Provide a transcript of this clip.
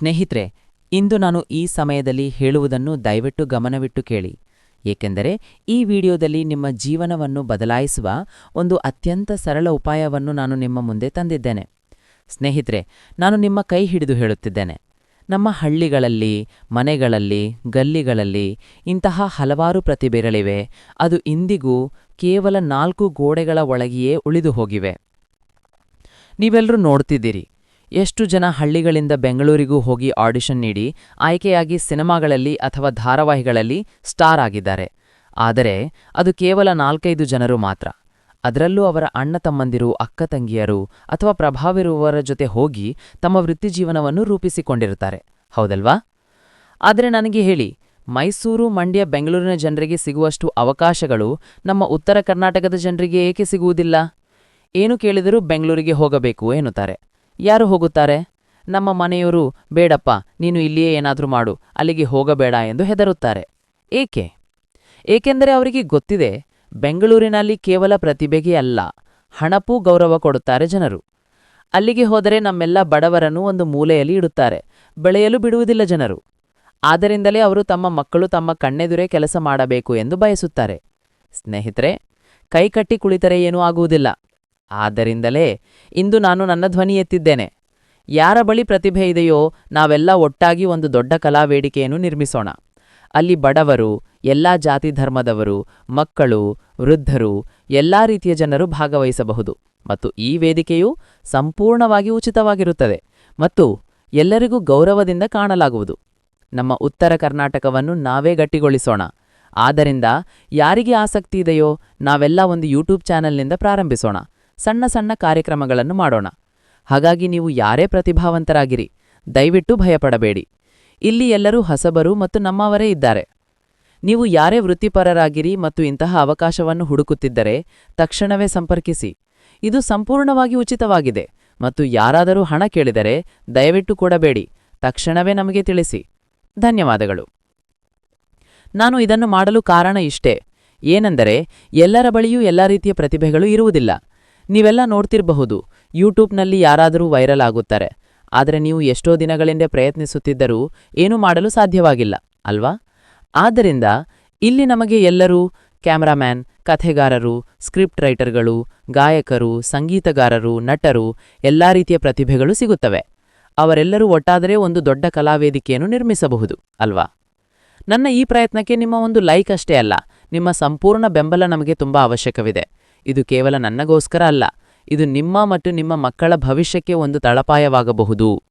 ಸ್ನೇಹಿತರೆ, ಇಂದು ನಾನು ಈ ಸಮಯದಲ್ಲಿ ಹೇಳುವುದನ್ನು ದಯವಿಟ್ಟು ಗಮನವಿಟ್ಟು ಕೇಳಿ. ಏಕೆಂದರೆ, ಈ ವಿಡಿಯೋದಲ್ಲಿ ನಿಮ್ಮ ಜೀವನವನ್ನು ಬದಲಾಯಿಸುವ ಒಂದು ಅತ್ಯಂತ ಸರಳ ಉಪಾಯವನ್ನು ನಾನು ನಿಮ್ಮ ಮುಂದೆ ತಂದಿದ್ದೇನೆ. ಸ್ನೇಹಿತರೆ, ನಾನು ನಿಮ್ಮ ಕೈ ಹಿಡಿದು ಹೇಳುತ್ತಿದ್ದೇನೆ. ನಮ್ಮ ಹಳ್ಳಿಗಳಲ್ಲಿ, ಮನೆಗಳಲ್ಲಿ, ಗಲ್ಲಿಗಳಲ್ಲಿ ಇಂತಹ ಹಲವಾರು ಪ್ರತಿಭೆಗಳಿವೆ. ಅದು ಇಂದಿಗೂ ಕೇವಲ ನಾಲ್ಕು ಗೋಡೆಗಳ ಒಳಗೆಯೇ ಉಳಿದು ಹೋಗಿವೆ. ನೀವೆಲ್ಲರೂ ನೋಡ್ತಿದ್ದೀರಿ. ಎಷ್ಟು ಜನ ಹಳ್ಳಿಗಳಿಂದ ಬೆಂಗಳೂರಿಗೂ ಹೋಗಿ ಆಡಿಷನ್ ನೀಡಿ ಆಯ್ಕೆಯಾಗಿ ಸಿನಿಮಾಗಳಲ್ಲಿ ಅಥವಾ ಧಾರಾವಾಹಿಗಳಲ್ಲಿ ಸ್ಟಾರ್ ಆಗಿದ್ದಾರೆ. ಆದರೆ ಅದು ಕೇವಲ ನಾಲ್ಕೈದು ಜನರು ಮಾತ್ರ. ಅದರಲ್ಲೂ ಅವರ ಅಣ್ಣ ತಮ್ಮಂದಿರು, ಅಕ್ಕ ತಂಗಿಯರು ಅಥವಾ ಪ್ರಭಾವಿರುವವರ ಜೊತೆ ಹೋಗಿ ತಮ್ಮ ವೃತ್ತಿಜೀವನವನ್ನು ರೂಪಿಸಿಕೊಂಡಿರುತ್ತಾರೆ. ಹೌದಲ್ವಾ? ಆದರೆ ನನಗೆ ಹೇಳಿ, ಮೈಸೂರು ಮಂಡ್ಯ ಬೆಂಗಳೂರಿನ ಜನರಿಗೆ ಸಿಗುವಷ್ಟು ಅವಕಾಶಗಳು ನಮ್ಮ ಉತ್ತರ ಕರ್ನಾಟಕದ ಜನರಿಗೆ ಏಕೆ ಸಿಗುವುದಿಲ್ಲ? ಏನು ಕೇಳಿದರೂ ಬೆಂಗಳೂರಿಗೆ ಹೋಗಬೇಕು ಎನ್ನುತ್ತಾರೆ. ಯಾರು ಹೋಗುತ್ತಾರೆ? ನಮ್ಮ ಮನೆಯವರು, ಬೇಡಪ್ಪ, ನೀನು ಇಲ್ಲಿಯೇ ಏನಾದರೂ ಮಾಡು, ಅಲ್ಲಿಗೆ ಹೋಗಬೇಡ ಎಂದು ಹೆದರುತ್ತಾರೆ. ಏಕೆ? ಏಕೆಂದರೆ ಅವರಿಗೆ ಗೊತ್ತಿದೆ, ಬೆಂಗಳೂರಿನಲ್ಲಿ ಕೇವಲ ಪ್ರತಿಭೆಗೆ ಅಲ್ಲ, ಹಣಪೂ ಗೌರವ ಕೊಡುತ್ತಾರೆ ಜನರು. ಅಲ್ಲಿಗೆ ಹೋದರೆ ನಮ್ಮೆಲ್ಲ ಬಡವರನ್ನು ಒಂದು ಮೂಲೆಯಲ್ಲಿ ಇಡುತ್ತಾರೆ, ಬೆಳೆಯಲು ಬಿಡುವುದಿಲ್ಲ ಜನರು. ಆದ್ದರಿಂದಲೇ ಅವರು ತಮ್ಮ ಮಕ್ಕಳು ತಮ್ಮ ಕಣ್ಣೆದುರೇ ಕೆಲಸ ಮಾಡಬೇಕು ಎಂದು ಬಯಸುತ್ತಾರೆ. ಸ್ನೇಹಿತರೆ, ಕೈಕಟ್ಟಿ ಕುಳಿತರೆ ಏನೂ ಆಗುವುದಿಲ್ಲ. ಆದ್ದರಿಂದಲೇ ಇಂದು ನಾನು ನನ್ನ ಧ್ವನಿ ಎತ್ತಿದ್ದೇನೆ. ಯಾರ ಬಳಿ ಪ್ರತಿಭೆ ಇದೆಯೋ ನಾವೆಲ್ಲ ಒಟ್ಟಾಗಿ ಒಂದು ದೊಡ್ಡ ಕಲಾವೇಡಿಕೆಯನ್ನು ನಿರ್ಮಿಸೋಣ. ಅಲ್ಲಿ ಬಡವರು, ಎಲ್ಲಾ ಜಾತಿ ಧರ್ಮದವರು, ಮಕ್ಕಳು, ವೃದ್ಧರು, ಎಲ್ಲ ರೀತಿಯ ಜನರು ಭಾಗವಹಿಸಬಹುದು ಮತ್ತು ಈ ವೇದಿಕೆಯು ಸಂಪೂರ್ಣವಾಗಿ ಉಚಿತವಾಗಿರುತ್ತದೆ ಮತ್ತು ಎಲ್ಲರಿಗೂ ಗೌರವದಿಂದ ಕಾಣಲಾಗುವುದು. ನಮ್ಮ ಉತ್ತರ ಕರ್ನಾಟಕವನ್ನು ನಾವೇ ಗಟ್ಟಿಗೊಳಿಸೋಣ. ಆದ್ದರಿಂದ ಯಾರಿಗೆ ಆಸಕ್ತಿ ಇದೆಯೋ ನಾವೆಲ್ಲ ಒಂದು ಯೂಟ್ಯೂಬ್ ಚಾನೆಲ್ನಿಂದ ಪ್ರಾರಂಭಿಸೋಣ. ಸಣ್ಣ ಸಣ್ಣ ಕಾರ್ಯಕ್ರಮಗಳನ್ನು ಮಾಡೋಣ. ಹಾಗಾಗಿ ನೀವು ಯಾರೇ ಪ್ರತಿಭಾವಂತರಾಗಿರಿ, ದಯವಿಟ್ಟು ಭಯಪಡಬೇಡಿ. ಇಲ್ಲಿ ಎಲ್ಲರೂ ಹಸಬರು ಮತ್ತು ನಮ್ಮವರೇ ಇದ್ದಾರೆ. ನೀವು ಯಾರೇ ವೃತ್ತಿಪರರಾಗಿರಿ ಮತ್ತು ಇಂತಹ ಅವಕಾಶವನ್ನು ಹುಡುಕುತ್ತಿದ್ದರೆ ತಕ್ಷಣವೇ ಸಂಪರ್ಕಿಸಿ. ಇದು ಸಂಪೂರ್ಣವಾಗಿ ಉಚಿತವಾಗಿದೆ ಮತ್ತು ಯಾರಾದರೂ ಹಣ ಕೇಳಿದರೆ ದಯವಿಟ್ಟು ಕೊಡಬೇಡಿ. ತಕ್ಷಣವೇ ನಮಗೆ ತಿಳಿಸಿ. ಧನ್ಯವಾದಗಳು. ನಾನು ಇದನ್ನು ಮಾಡಲು ಕಾರಣ ಇಷ್ಟೇ. ಏನೆಂದರೆ ಎಲ್ಲರ ಬಳಿಯೂ ಎಲ್ಲ ರೀತಿಯ ಪ್ರತಿಭೆಗಳು ಇರುವುದಿಲ್ಲ. ನೀವೆಲ್ಲ ನೋಡ್ತಿರಬಹುದು, ಯೂಟ್ಯೂಬ್ನಲ್ಲಿ ಯಾರಾದರೂ ವೈರಲ್ ಆಗುತ್ತಾರೆ. ಆದರೆ ನೀವು ಎಷ್ಟೋ ದಿನಗಳಿಂದ ಪ್ರಯತ್ನಿಸುತ್ತಿದ್ದರೂ ಏನೂ ಮಾಡಲು ಸಾಧ್ಯವಾಗಿಲ್ಲ, ಅಲ್ವಾ? ಆದ್ದರಿಂದ ಇಲ್ಲಿ ನಮಗೆ ಎಲ್ಲರೂ ಕ್ಯಾಮರಾಮ್ಯಾನ್, ಕಥೆಗಾರರು, ಸ್ಕ್ರಿಪ್ಟ್ ರೈಟರ್ಗಳು, ಗಾಯಕರು, ಸಂಗೀತಗಾರರು, ನಟರು, ಎಲ್ಲಾ ರೀತಿಯ ಪ್ರತಿಭೆಗಳು ಸಿಗುತ್ತವೆ. ಅವರೆಲ್ಲರೂ ಒಟ್ಟಾದರೆ ಒಂದು ದೊಡ್ಡ ಕಲಾವೇದಿಕೆಯನ್ನು ನಿರ್ಮಿಸಬಹುದು, ಅಲ್ವಾ? ನನ್ನ ಈ ಪ್ರಯತ್ನಕ್ಕೆ ನಿಮ್ಮ ಒಂದು ಲೈಕ್ ಅಷ್ಟೇ ಅಲ್ಲ, ನಿಮ್ಮ ಸಂಪೂರ್ಣ ಬೆಂಬಲ ನಮಗೆ ತುಂಬಾ ಅವಶ್ಯಕವಿದೆ. ಇದು ಕೇವಲ ನನ್ನಗೋಸ್ಕರ ಅಲ್ಲ ಇದು ನಿಮ್ಮ ಮತ್ತು ನಿಮ್ಮ ಮಕ್ಕಳ ಭವಿಷ್ಯಕ್ಕೆ ಒಂದು ತಳಪಾಯವಾಗಬಹುದು.